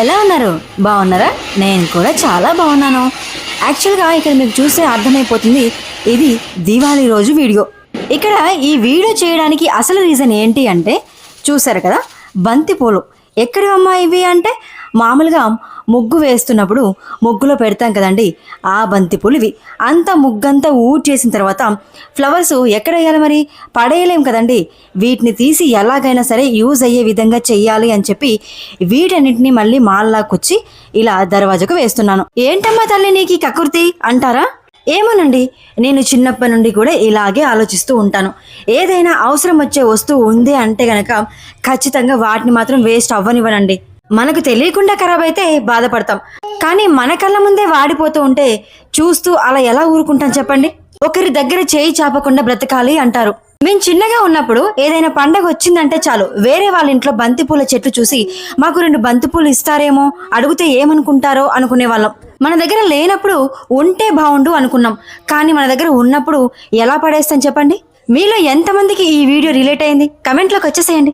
ఎలా ఉన్నారు? బాగున్నారా? నేను కూడా చాలా బాగున్నాను. యాక్చువల్గా ఇక్కడ మీకు చూస్తే అర్థమైపోతుంది ఇది దివాళీ రోజు వీడియో. ఇక్కడ ఈ వీడియో చేయడానికి అసలు రీజన్ ఏంటి అంటే చూసారు కదా? బంతిపూలు. ఎక్కడి అమ్మా ఇవి అంటే మామూలుగా ముగ్గు వేస్తున్నప్పుడు ముగ్గులో పెడతాం కదండి ఆ బంతిపూలు ఇవి అంత ముగ్గంతా ఊడ్ చేసిన తర్వాత ఫ్లవర్స్ ఎక్కడ వేయాలి మరి? పడేయలేం కదండి. వీటిని తీసి ఎలాగైనా సరే యూజ్ అయ్యే విధంగా చెయ్యాలి అని చెప్పి వీటన్నిటిని మళ్ళీ మాల్లాకొచ్చి ఇలా దర్వాజకు వేస్తున్నాను. ఏంటమ్మా తల్లి నీకు కకృతి? కకుర్తి అంటారా? ఏమోనండి నేను చిన్నప్పటి నుండి కూడా ఇలాగే ఆలోచిస్తూ ఉంటాను. ఏదైనా అవసరం వచ్చే వస్తువు ఉంది అంటే గనక ఖచ్చితంగా వాటిని మాత్రం వేస్ట్ అవ్వనివ్వనండి. మనకు తెలియకుండా ఖరాబ్ అయితే బాధపడతాం. కానీ మన కళ్ళ ముందే వాడిపోతూ ఉంటే చూస్తూ అలా ఎలా ఊరుకుంటాం చెప్పండి? ఒకరి దగ్గర చేయి చాపకుండా బ్రతకాలి అంటారు. మేము చిన్నగా ఉన్నప్పుడు ఏదైనా పండగ వచ్చిందంటే చాలు వేరే వాళ్ళ ఇంట్లో బంతిపూల చెట్లు చూసి మాకు రెండు బంతిపూలు ఇస్తారేమో అడిగితే ఏమనుకుంటారో అనుకునే వాళ్ళం. మన దగ్గర లేనప్పుడు ఉంటే బాగుండు అనుకున్నాం. కానీ మన దగ్గర ఉన్నప్పుడు ఎలా పడేస్తాం చెప్పండి? మీలో ఎంతమందికి ఈ వీడియో రిలేట్ అయింది? కమెంట్లోకి వచ్చేసేయండి.